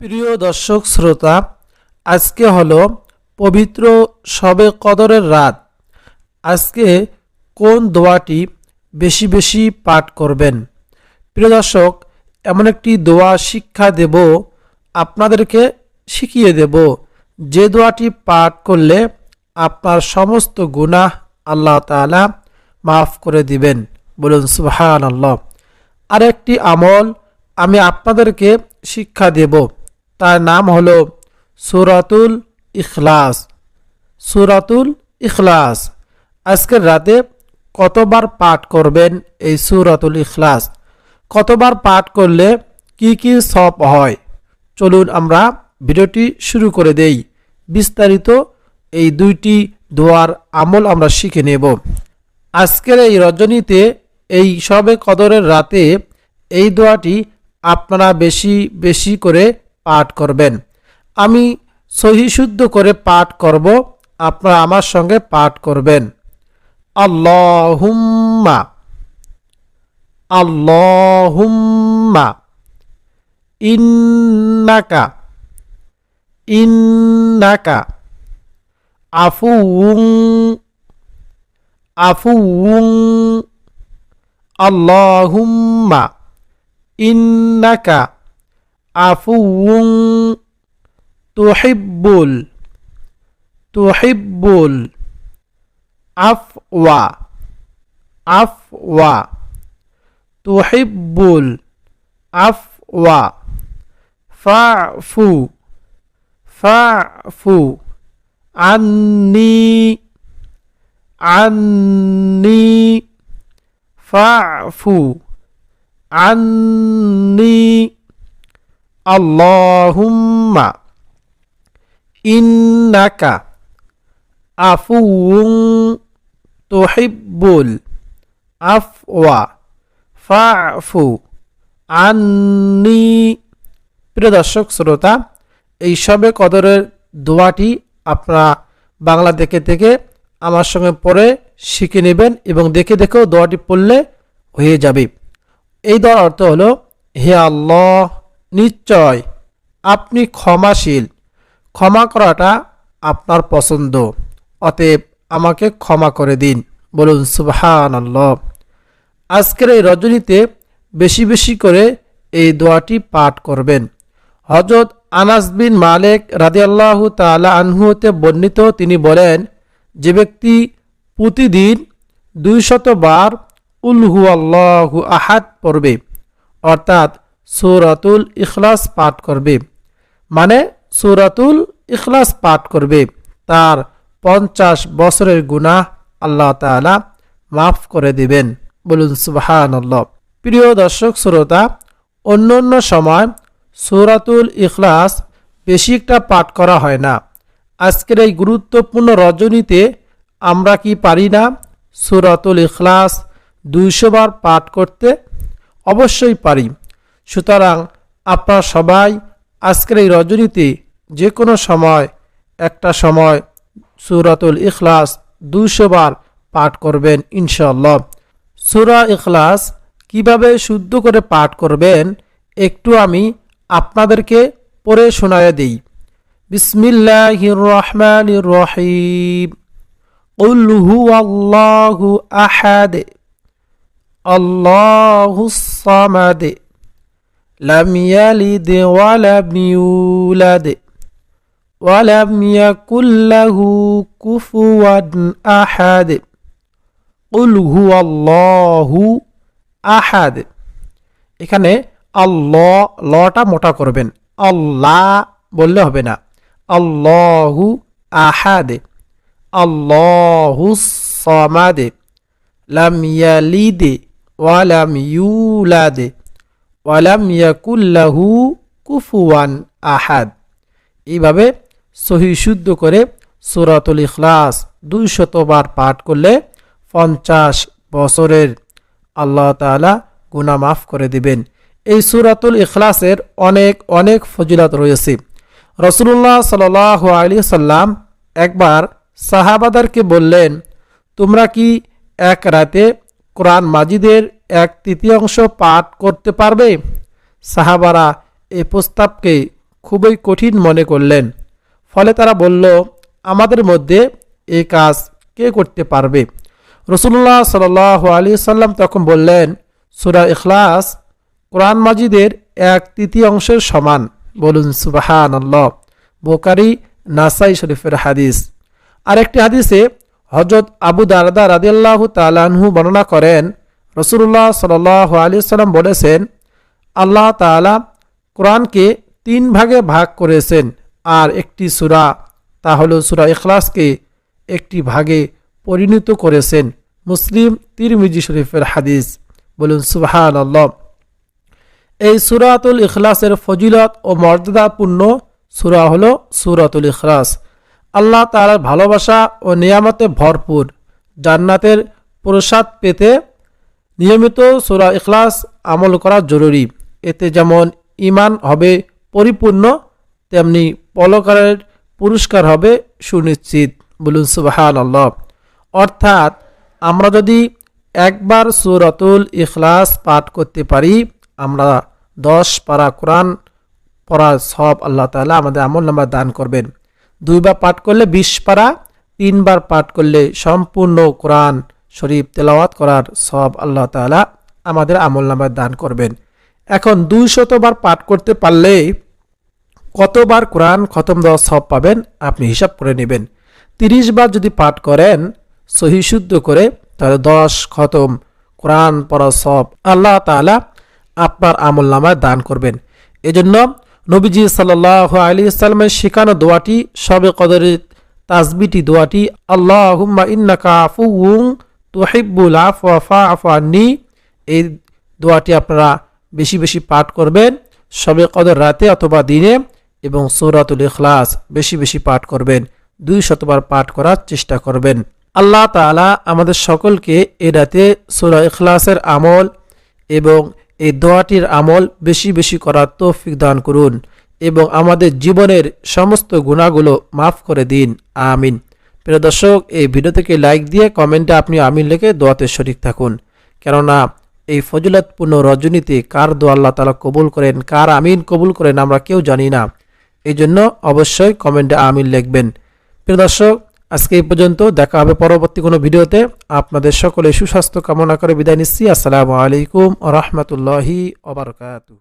প্রিয় দর্শক শ্রোতা, আজকে হলো পবিত্র শবে কদরের রাত। আজকে কোন দোয়াটি বেশি বেশি পাঠ করবেন? প্রিয় দর্শক, এমন একটি দোয়া শিক্ষা দেব, আপনাদেরকে শিখিয়ে দেব। যে দোয়াটি পাঠ করলে আপনার সমস্ত গুনাহ আল্লাহ তাআলা মাফ করে দিবেন। বলুন সুবহান আল্লাহ আরেকটি আমল আমি আপনাদেরকে শিক্ষা দেব। তার নাম হল সুরাতুল ইখলাস। সুরাতুল ইখলাস। আজকের রাতে কতবার পাঠ করবেন এই সুরাতুল ইখলাস? কতবার পাঠ করলে কি কি সব হয়? চলুন আমরা ভিডিওটি শুরু করে দেই। বিস্তারিত এই দুইটি দোয়ার আমল আমরা শিখে নেব। আজকের এই রজনীতে এই সবে কদরের রাতে এই দোয়াটি আপনারা বেশি বেশি করে পাঠ করবেন। আমি সহি শুদ্ধ করে পাঠ করব, আপনারা আমার সঙ্গে পাঠ করবেন। আল্লাহুম্মা আল্লাহুম্মা, ইন্নাকা ইন্নাকা আফুউং আফুউং আল্লাহুম্মা, ইন্নাকা আফুউং তুহিব্বুল তুহিব্বুল আফওয়া আফওয়া তুহিব্বুল আফওয়া ফাফু ফাফু আন্নি আন্নি ফাফু আন্নি আল্লাহুম্মা ইন্নাকা আফুউং তুহিব্বুল আফওয়া ফাফু আন্নি প্রিয় দর্শক, শ্রোতা, এই সবে কদরের দোয়াটি আপনারা বাংলা দেখে দেখে আমার সঙ্গে পড়ে শিখে নেবেন এবং দেখে দেখেও দোয়াটি পড়লে হয়ে যাবে। এই দোয়ার অর্থ হলো, হে আল্লাহ নিশ্চয়, আপনি ক্ষমাশীল। ক্ষমা করাটা আপনার পছন্দ। অতএব আমাকে ক্ষমা করে দিন। বলুন সুবহান আল্লাহ আজকের এই রজনীতে বেশি বেশি করে এই দোয়াটি পাঠ করবেন। হজরত আনাস বিন মালেক রাদিয়াল্লাহু তালা আনহুতে বর্ণিত তিনি বলেন, যে ব্যক্তি প্রতিদিন দুইশত বার উলহু আল্লাহু আহাদ পড়বে। অর্থাৎ সূরাতুল ইখলাস পাঠ করবে। মানে সূরাতুল ইখলাস পাঠ করবে। তার পঞ্চাশ বছরের গুনাহ আল্লাহ তাআলা মাফ করে দিবেন। বলুন সুবহান প্রিয় দর্শক, শ্রোতা অন্য অন্য সময় সূরাতুল ইখলাস বেশি একটা পাঠ করা হয় না। আজকের এই গুরুত্বপূর্ণ রজনীতে আমরা কি পারি না সূরাতুল ইখলাস দুইশো বার পাঠ করতে? অবশ্যই পারি। সুতরাং আপনারা সবাই আজকের এই রজনীতে যে কোনো সময় একটা সময় সুরাতুল ইখলাস দুইশো বার পাঠ করবেন ইনশাল্লাহ সুরা ইখলাস কিভাবে শুদ্ধ করে পাঠ করবেন একটু আমি আপনাদেরকে পড়ে শোনায় দিই বিসমিল্লাহির রহমানির রহিম قل هو الله أحد الله الصمد لم يلد ولم يولد ولم يكن له كفوا أحد قل هو الله أحد এখানে আল্লাহ লটা মোটা করবেন আল্লাহ বললে হবে না আল্লাহু আহাদে আল্লাহু সমাদে লাম ইয়ালিদে ওয়ালাম ইউলাদে ওয়ালাম ইয়াকুল্লাহু কুফুয়ান আহাদ। এইভাবে সহি শুদ্ধ করে সুরাতুল ইখলাস দুই শতবার পাঠ করলে পঞ্চাশ বছরের আল্লাহ তাআলা গুনাহ মাফ করে দিবেন। এই সুরাতুল ইখলাসের অনেক অনেক ফজিলত রয়েছে। রসুল্লাহ সাল আলী সাল্লাম একবার সাহাবাদারকে বললেন, তোমরা কি এক রাতে কোরআন মাজিদের এক তৃতীয়াংশ পাঠ করতে পারবে? সাহাবারা এই প্রস্তাবকে খুবই কঠিন মনে করলেন। ফলে তারা বলল, আমাদের মধ্যে এই কাজ কে করতে পারবে? রসুল্লাহ সাল আলী সাল্লাম তখন বললেন, সুরা ইখলাস, কোরআন মাজিদের এক তৃতীয়াংশের সমান। বলুন সুবাহান আল্লাহ বোকারি নাসাই শরীফের হাদিস। আরেকটি হাদিসে হজরত আবু দারদা রাদিয়াল্লাহু তালানহু বর্ণনা করেন রসুল্লাহ সাল আলী সাল্লাম বলেছেন, আল্লাহ তালা কোরআনকে তিন ভাগে ভাগ করেছেন। আর একটি সুরা, তা হল সুরা ইখলাসকে একটি ভাগে পরিণত করেছেন। মুসলিম তিরমিজি শরীফের হাদিস, বলুন সুবাহান আল্লাহ এই সুরাতুল ইখলাসের ফজিলত ও মর্যাদাপূর্ণ সুরা হল সুরাতুল ইখলাস। আল্লাহ তালার ভালোবাসা ও নিয়ামতে ভরপুর। জান্নাতের প্রসাদ পেতে নিয়মিত সুরা ইখলাস আমল করা জরুরি। এতে যেমন ইমান হবে পরিপূর্ণ, তেমনি পলকারের পুরস্কার হবে সুনিশ্চিত। বলুন সুবাহান আল্লাহ অর্থাৎ আমরা যদি একবার সুরাতুল ইখলাস পাঠ করতে পারি, আমরা দশ পারা কোরআন পড়া সব আল্লাহ তালা আমাদের আমল নাম্বার দান করবেন। দুইবার পাঠ করলে বিশ পারা, তিনবার পাঠ করলে সম্পূর্ণ কোরআন শরীফ তেলাওয়াত করার সব আল্লাহ তালা আমাদের আমল নাম্বার দান করবেন। এখন দুই শতবার পাঠ করতে পারলে কতবার কোরআন খতম দেওয়া সব পাবেন আপনি হিসাব করে নেবেন। তিরিশ বার যদি পাঠ করেন, সহি শুদ্ধ করে তাহলে দশ খতম কোরআন পড়া সব আল্লাহ তালা আপনার আমল নামায় দান করবেন। এজন্য নবীজি সাল্লাহ আলী ইসলামের শেখানো দোয়াটি সবে কদরের তাজবিটি দোয়াটি আল্লাহ ইন্নাকা আফুউং তোহিব্বুল আফা আফানি এই দোয়াটি আপনারা বেশি বেশি পাঠ করবেন সবে কদর রাতে অথবা দিনে এবং সৌরাতুল ইখলাস বেশি বেশি পাঠ করবেন, দুই শতবার পাঠ করার চেষ্টা করবেন। আল্লাহ তালা আমাদের সকলকে এ রাতে সুরা ইখলাসের আমল এবং এই দোয়াটির আমল বেশি বেশি করার তৌফিক দান করুন এবং আমাদের জীবনের সমস্ত গুণাগুলো মাফ করে দিন। আমিন। প্রিয় দর্শক, এই ভিডিও থেকে লাইক দিয়ে কমেন্টে আপনি আমিন লিখে দোয়াতে শরিক থাকুন। কেননা, এই ফজিলতপূর্ণ রজনীতে কার দোয়া আল্লাহ তালা কবুল করেন, কার আমিন কবুল করেন আমরা কেউ জানি না। এই জন্য অবশ্যই কমেন্টে আমিন লিখবেন। প্রিয় দর্শক, আজকে এই পর্যন্ত দেখা হবে পরবর্তী কোনো ভিডিওতে। আপনাদের সকলে সুস্বাস্থ্য কামনা করে বিদায় নিচ্ছি। আসসালামু আলাইকুম রহমতুল্লাহি ওবরকাতু